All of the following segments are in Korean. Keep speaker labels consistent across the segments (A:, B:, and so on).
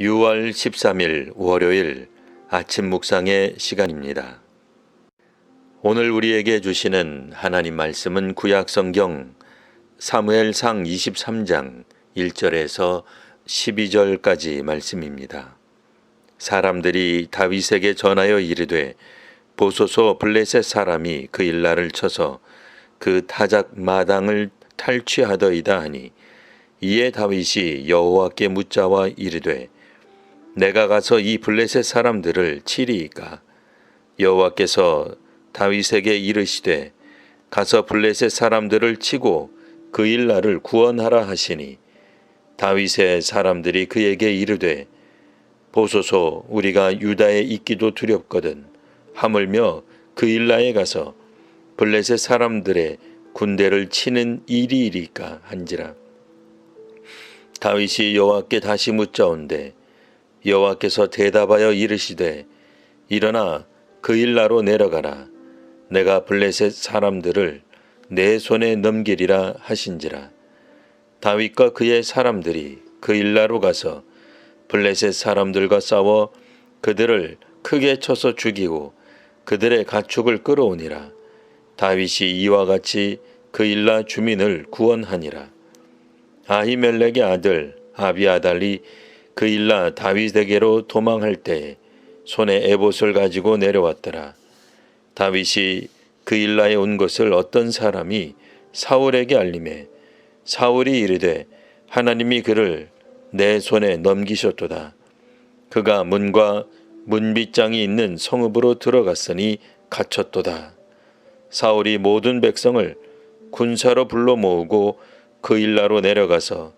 A: 6월 13일 월요일 아침 묵상의 시간입니다. 오늘 우리에게 주시는 하나님 말씀은 구약 성경 사무엘상 23장 1절에서 12절까지 말씀입니다. 사람들이 다윗에게 전하여 이르되 보소서 블레셋 사람이 그 일날을 쳐서 그 타작 마당을 탈취하더이다 하니 이에 다윗이 여호와께 묻자와 이르되 내가 가서 이 블레셋 사람들을 치리이까? 여호와께서 다윗에게 이르시되 가서 블레셋 사람들을 치고 그 일날을 구원하라 하시니 다윗의 사람들이 그에게 이르되 보소서 우리가 유다에 있기도 두렵거든. 하물며 그 일라에 가서 블레셋 사람들의 군대를 치는 일이리까 한지라. 다윗이 여호와께 다시 묻자온데 여호와께서 대답하여 이르시되 일어나 그 일라로 내려가라. 내가 블레셋 사람들을 내 손에 넘기리라 하신지라. 다윗과 그의 사람들이 그 일라로 가서 블레셋 사람들과 싸워 그들을 크게 쳐서 죽이고 그들의 가축을 끌어오니라. 다윗이 이와 같이 그 일라 주민을 구원하니라. 아히멜렉의 아들 아비아달리 그 일라 다윗에게로 도망할 때 손에 에봇을 가지고 내려왔더라. 다윗이 그 일라에 온 것을 어떤 사람이 사울에게 알림해 사울이 이르되 하나님이 그를 내 손에 넘기셨도다. 그가 문과 문빗장이 있는 성읍으로 들어갔으니 갇혔도다. 사울이 모든 백성을 군사로 불러 모으고 그 일라로 내려가서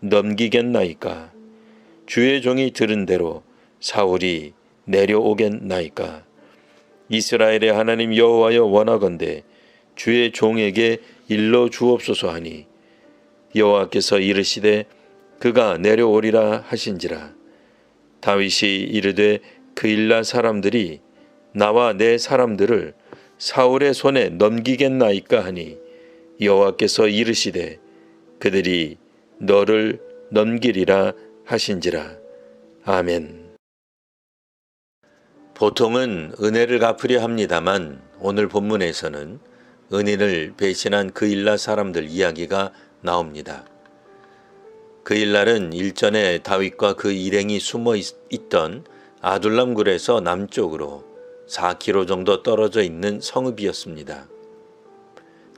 A: 넘기겠나이까? 주의 종이 들은 대로 사울이 내려오겠나이까? 이스라엘의 하나님 여호와여 원하건대 주의 종에게 일러 주옵소서 하니 여호와께서 이르시되 그가 내려오리라 하신지라 다윗이 이르되 그 일라 사람들이 나와 내 사람들을 사울의 손에 넘기겠나이까 하니 여호와께서 이르시되 그들이 너를 넘기리라 하신지라 아멘. 보통은 은혜를 갚으려 합니다만 오늘 본문에서는 은인을 배신한 그 일라 사람들 이야기가 나옵니다. 그 일날은 일전에 다윗과 그 일행이 숨어 있던 아둘람 굴에서 남쪽으로 4km 정도 떨어져 있는 성읍이었습니다.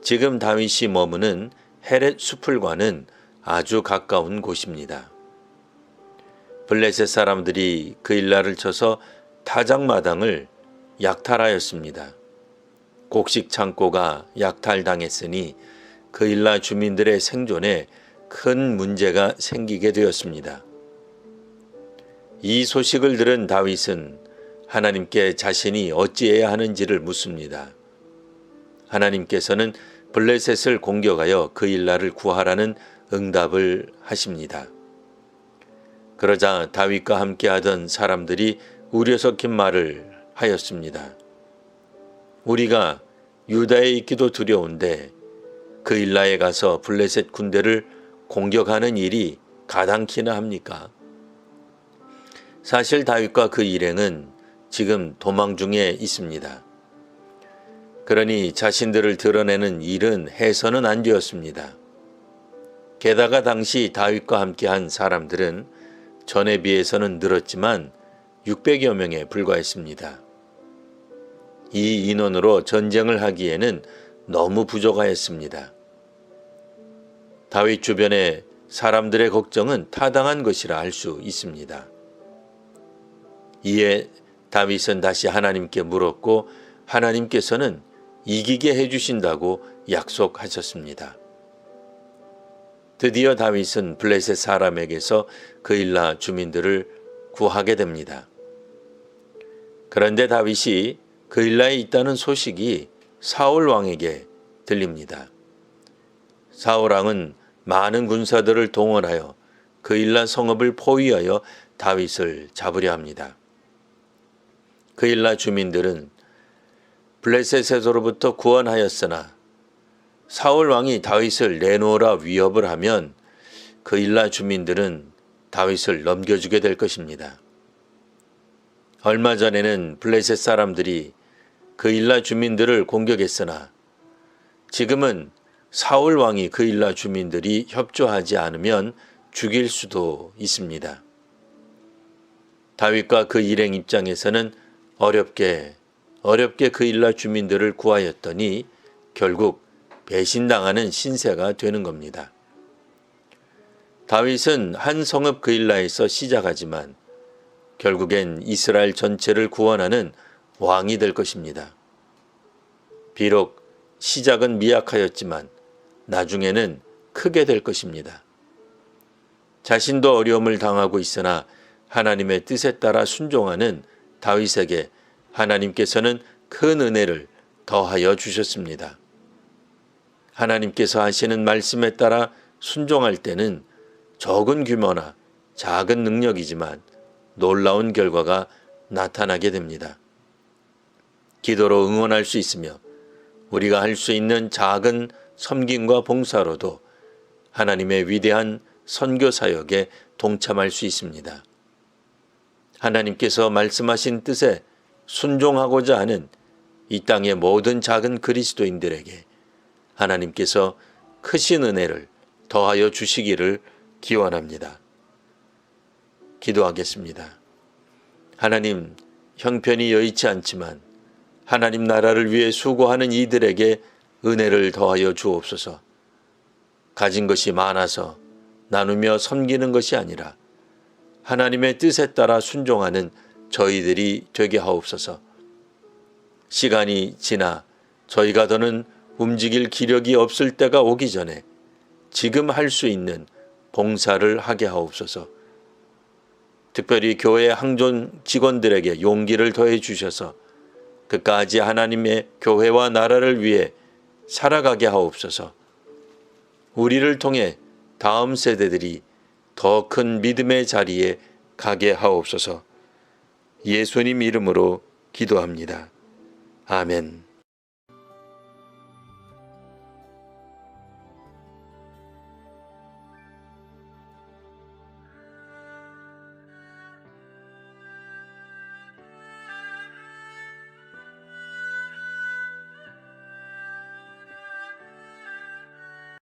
A: 지금 다윗이 머무는 헤렛 수풀과는 아주 가까운 곳입니다. 블레셋 사람들이 그 일날을 쳐서 타작마당을 약탈하였습니다. 곡식 창고가 약탈당했으니 그 일날 주민들의 생존에 큰 문제가 생기게 되었습니다. 이 소식을 들은 다윗은 하나님께 자신이 어찌해야 하는지를 묻습니다. 하나님께서는 블레셋을 공격하여 그 일날을 구하라는 응답을 하십니다. 그러자 다윗과 함께 하던 사람들이 우려 섞인 말을 하였습니다. 우리가 유다에 있기도 두려운데 그 일라에 가서 블레셋 군대를 공격하는 일이 가당키나 합니까? 사실 다윗과 그 일행은 지금 도망 중에 있습니다. 그러니 자신들을 드러내는 일은 해서는 안 되었습니다. 게다가 당시 다윗과 함께한 사람들은 전에 비해서는 늘었지만 600여 명에 불과했습니다. 이 인원으로 전쟁을 하기에는 너무 부족하였습니다. 다윗 주변의 사람들의 걱정은 타당한 것이라 할 수 있습니다. 이에 다윗은 다시 하나님께 물었고 하나님께서는 이기게 해주신다고 약속하셨습니다. 드디어 다윗은 블레셋 사람에게서 그 일라 주민들을 구하게 됩니다. 그런데 다윗이 그일라에 있다는 소식이 사울 왕에게 들립니다. 사울 왕은 많은 군사들을 동원하여 그일라 성읍을 포위하여 다윗을 잡으려 합니다. 그일라 주민들은 블레셋에서로부터 구원하였으나 사울 왕이 다윗을 내놓으라 위협을 하면 그 일라 주민들은 다윗을 넘겨주게 될 것입니다. 얼마 전에는 블레셋 사람들이 그 일라 주민들을 공격했으나 지금은 사울 왕이 그 일라 주민들이 협조하지 않으면 죽일 수도 있습니다. 다윗과 그 일행 입장에서는 어렵게 어렵게 그 일라 주민들을 구하였더니 결국 배신당하는 신세가 되는 겁니다. 다윗은 한 성읍 그일라에서 시작하지만 결국엔 이스라엘 전체를 구원하는 왕이 될 것입니다. 비록 시작은 미약하였지만 나중에는 크게 될 것입니다. 자신도 어려움을 당하고 있으나 하나님의 뜻에 따라 순종하는 다윗에게 하나님께서는 큰 은혜를 더하여 주셨습니다. 하나님께서 하시는 말씀에 따라 순종할 때는 적은 규모나 작은 능력이지만 놀라운 결과가 나타나게 됩니다. 기도로 응원할 수 있으며 우리가 할 수 있는 작은 섬김과 봉사로도 하나님의 위대한 선교 사역에 동참할 수 있습니다. 하나님께서 말씀하신 뜻에 순종하고자 하는 이 땅의 모든 작은 그리스도인들에게 하나님께서 크신 은혜를 더하여 주시기를 기원합니다. 기도하겠습니다. 하나님, 형편이 여의치 않지만 하나님 나라를 위해 수고하는 이들에게 은혜를 더하여 주옵소서. 가진 것이 많아서 나누며 섬기는 것이 아니라 하나님의 뜻에 따라 순종하는 저희들이 되게 하옵소서. 시간이 지나 저희가 더는 움직일 기력이 없을 때가 오기 전에 지금 할 수 있는 봉사를 하게 하옵소서. 특별히 교회 항존 직원들에게 용기를 더해 주셔서 그까지 하나님의 교회와 나라를 위해 살아가게 하옵소서. 우리를 통해 다음 세대들이 더 큰 믿음의 자리에 가게 하옵소서. 예수님 이름으로 기도합니다. 아멘.